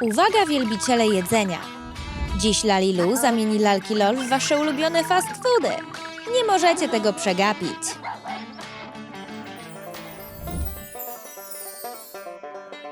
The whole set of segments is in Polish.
Uwaga wielbiciele jedzenia! Dziś Lalilu zamieni lalki LOL w wasze ulubione fast foody. Nie możecie tego przegapić.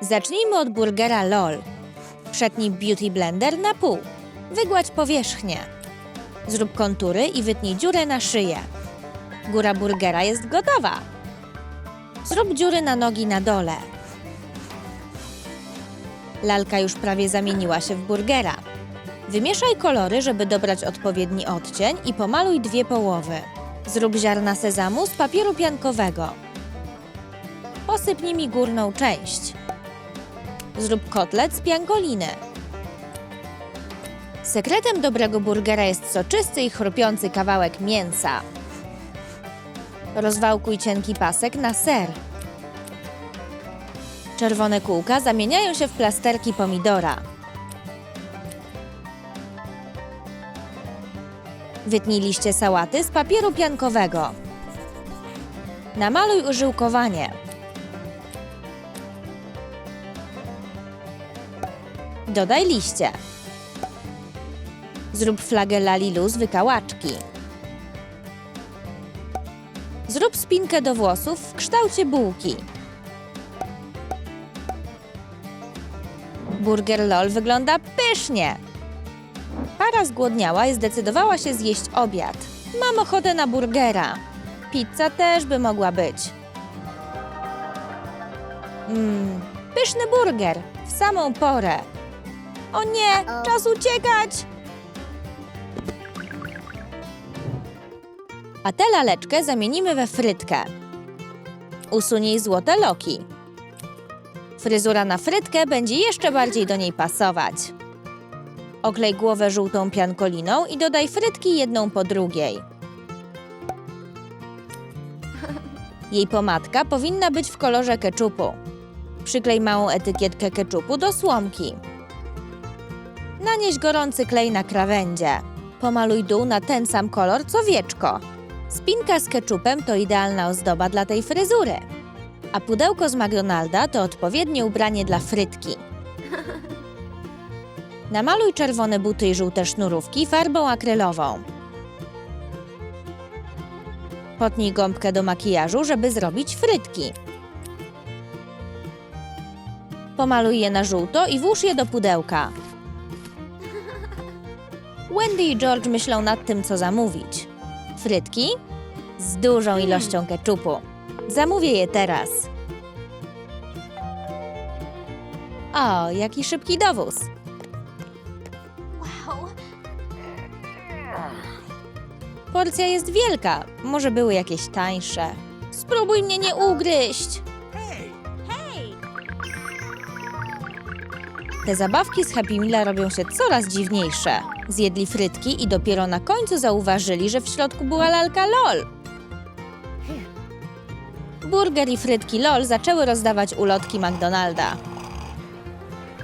Zacznijmy od burgera LOL. Przetnij Beauty Blender na pół. Wygładź powierzchnię. Zrób kontury i wytnij dziurę na szyję. Góra burgera jest gotowa. Zrób dziury na nogi na dole. Lalka już prawie zamieniła się w burgera. Wymieszaj kolory, żeby dobrać odpowiedni odcień i pomaluj dwie połowy. Zrób ziarna sezamu z papieru piankowego. Posyp nimi górną część. Zrób kotlet z piankoliny. Sekretem dobrego burgera jest soczysty i chrupiący kawałek mięsa. Rozwałkuj cienki pasek na ser. Czerwone kółka zamieniają się w plasterki pomidora. Wytnij liście sałaty z papieru piankowego. Namaluj użyłkowanie. Dodaj liście. Zrób flagę Lalilu z wykałaczki. Zrób spinkę do włosów w kształcie bułki. Burger LOL wygląda pysznie. Para zgłodniała i zdecydowała się zjeść obiad. Mam ochotę na burgera. Pizza też by mogła być. Mmm, pyszny burger. W samą porę. O nie, czas uciekać! A tę laleczkę zamienimy we frytkę. Usuń jej złote loki. Fryzura na frytkę będzie jeszcze bardziej do niej pasować. Oklej głowę żółtą piankoliną i dodaj frytki jedną po drugiej. Jej pomadka powinna być w kolorze keczupu. Przyklej małą etykietkę keczupu do słomki. Nanieś gorący klej na krawędzie. Pomaluj dół na ten sam kolor co wieczko. Spinka z keczupem to idealna ozdoba dla tej fryzury. A pudełko z McDonalda to odpowiednie ubranie dla frytki. Namaluj czerwone buty i żółte sznurówki farbą akrylową. Potnij gąbkę do makijażu, żeby zrobić frytki. Pomaluj je na żółto i włóż je do pudełka. Wendy i George myślą nad tym, co zamówić. Frytki z dużą ilością keczupu. Zamówię je teraz. O, jaki szybki dowóz. Porcja jest wielka. Może były jakieś tańsze. Spróbuj mnie nie ugryźć. Te zabawki z Happy Meala robią się coraz dziwniejsze. Zjedli frytki i dopiero na końcu zauważyli, że w środku była lalka LOL. Burger i frytki LOL zaczęły rozdawać ulotki McDonalda.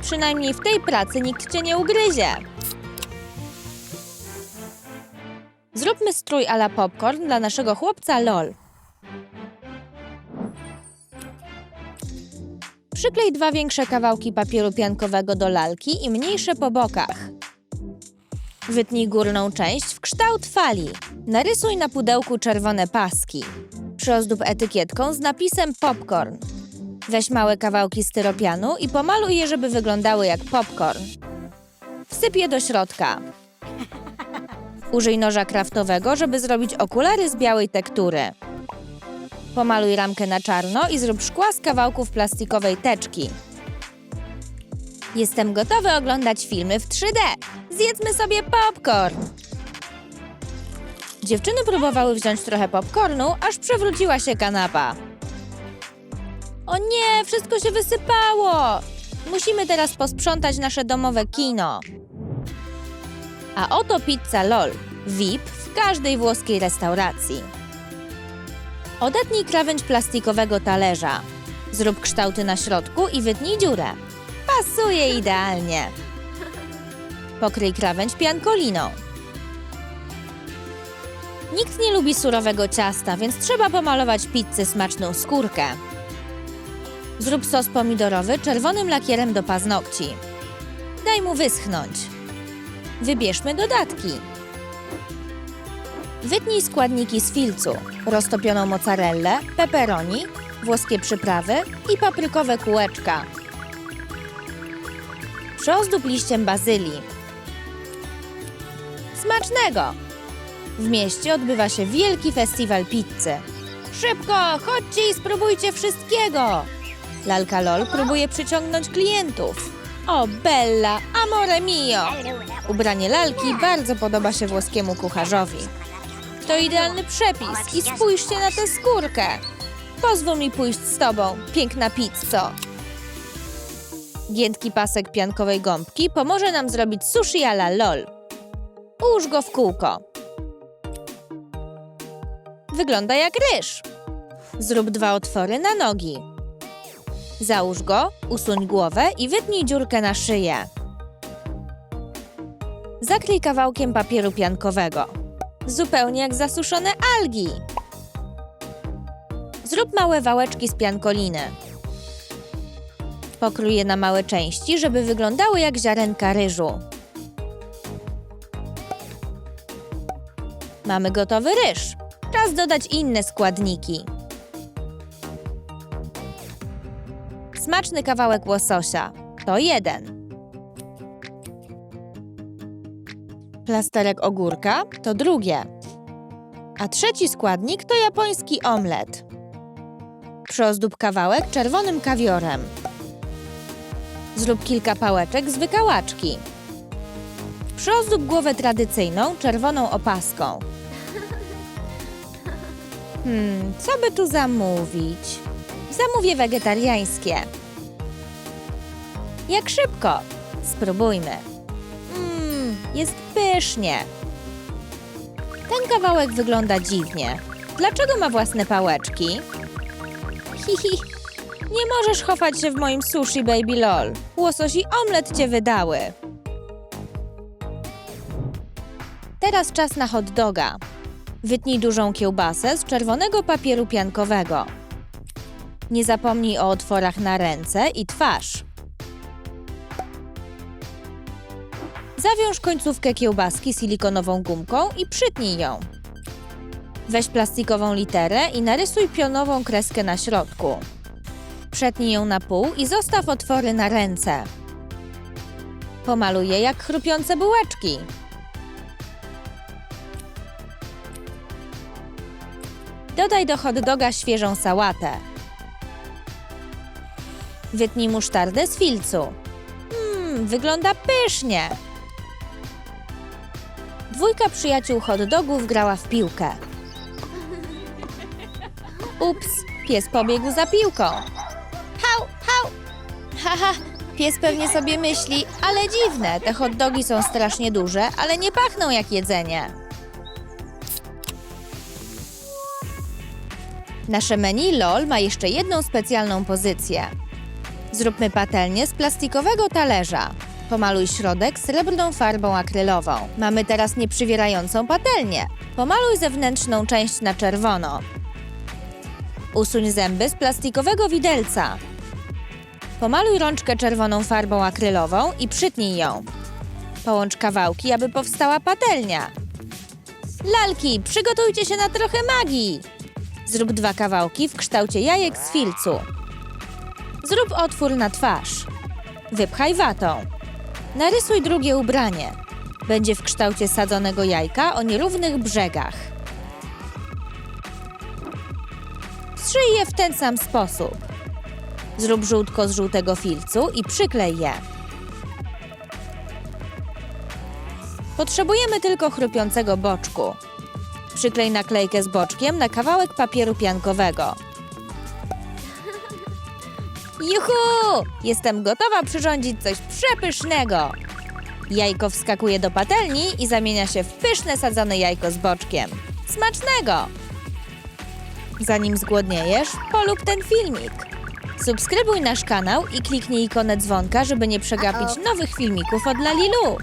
Przynajmniej w tej pracy nikt cię nie ugryzie. Zróbmy strój ala popcorn dla naszego chłopca LOL. Przyklej dwa większe kawałki papieru piankowego do lalki i mniejsze po bokach. Wytnij górną część w kształt fali. Narysuj na pudełku czerwone paski. Przyozdób etykietką z napisem popcorn. Weź małe kawałki styropianu i pomaluj je, żeby wyglądały jak popcorn. Wsyp je do środka. Użyj noża kraftowego, żeby zrobić okulary z białej tektury. Pomaluj ramkę na czarno i zrób szkła z kawałków plastikowej teczki. Jestem gotowy oglądać filmy w 3D. Zjedzmy sobie popcorn. Dziewczyny próbowały wziąć trochę popcornu, aż przewróciła się kanapa. O nie, wszystko się wysypało! Musimy teraz posprzątać nasze domowe kino. A oto pizza LOL, VIP w każdej włoskiej restauracji. Odetnij krawędź plastikowego talerza. Zrób kształty na środku i wytnij dziurę. Pasuje idealnie. Pokryj krawędź piankoliną. Nikt nie lubi surowego ciasta, więc trzeba pomalować pizzę smaczną skórkę. Zrób sos pomidorowy czerwonym lakierem do paznokci. Daj mu wyschnąć. Wybierzmy dodatki. Wytnij składniki z filcu, roztopioną mozzarellę, pepperoni, włoskie przyprawy i paprykowe kółeczka. Przozdób liściem bazylii. Smacznego! W mieście odbywa się wielki festiwal pizzy. Szybko, chodźcie i spróbujcie wszystkiego! Lalka LOL próbuje przyciągnąć klientów. O, Bella, amore mio! Ubranie lalki bardzo podoba się włoskiemu kucharzowi. To idealny przepis i spójrzcie na tę skórkę. Pozwól mi pójść z tobą, piękna pizzo. Giętki pasek piankowej gąbki pomoże nam zrobić sushi a la LOL. Ułóż go w kółko. Wygląda jak ryż. Zrób dwa otwory na nogi. Załóż go, usuń głowę i wytnij dziurkę na szyję. Zakryj kawałkiem papieru piankowego. Zupełnie jak zasuszone algi. Zrób małe wałeczki z piankoliny. Pokrój je na małe części, żeby wyglądały jak ziarenka ryżu. Mamy gotowy ryż. Czas dodać inne składniki. Smaczny kawałek łososia. To jeden. Plasterek ogórka to drugie. A trzeci składnik to japoński omlet. Przozdób kawałek czerwonym kawiorem. Zrób kilka pałeczek z wykałaczki. Przozdób głowę tradycyjną czerwoną opaską. Hmm, co by tu zamówić? Zamówię wegetariańskie. Jak szybko? Spróbujmy. Mmm, jest pysznie. Ten kawałek wygląda dziwnie. Dlaczego ma własne pałeczki? Hihi. Nie możesz chować się w moim sushi, baby lol. Łosoś i omlet cię wydały. Teraz czas na hot doga. Wytnij dużą kiełbasę z czerwonego papieru piankowego. Nie zapomnij o otworach na ręce i twarz. Zawiąż końcówkę kiełbaski silikonową gumką i przytnij ją. Weź plastikową literę i narysuj pionową kreskę na środku. Przetnij ją na pół i zostaw otwory na ręce. Pomaluj je jak chrupiące bułeczki. Dodaj do hot doga świeżą sałatę. Wytnij musztardę z filcu. Mmm, wygląda pysznie. Dwójka przyjaciół hot dogów grała w piłkę. Ups, pies pobiegł za piłką. Hał, hał! Haha, pies pewnie sobie myśli, ale dziwne, te hot dogi są strasznie duże, ale nie pachną jak jedzenie. Nasze menu LOL ma jeszcze jedną specjalną pozycję. Zróbmy patelnię z plastikowego talerza. Pomaluj środek srebrną farbą akrylową. Mamy teraz nieprzywierającą patelnię. Pomaluj zewnętrzną część na czerwono. Usuń zęby z plastikowego widelca. Pomaluj rączkę czerwoną farbą akrylową i przytnij ją. Połącz kawałki, aby powstała patelnia. Lalki, przygotujcie się na trochę magii! Zrób dwa kawałki w kształcie jajek z filcu. Zrób otwór na twarz. Wypchaj watą. Narysuj drugie ubranie. Będzie w kształcie sadzonego jajka o nierównych brzegach. Zszyj je w ten sam sposób. Zrób żółtko z żółtego filcu i przyklej je. Potrzebujemy tylko chrupiącego boczku. Przyklej naklejkę z boczkiem na kawałek papieru piankowego. Juhu! Jestem gotowa przyrządzić coś przepysznego. Jajko wskakuje do patelni i zamienia się w pyszne sadzone jajko z boczkiem. Smacznego! Zanim zgłodniejesz, polub ten filmik. Subskrybuj nasz kanał i kliknij ikonę dzwonka, żeby nie przegapić nowych filmików od Lalilu.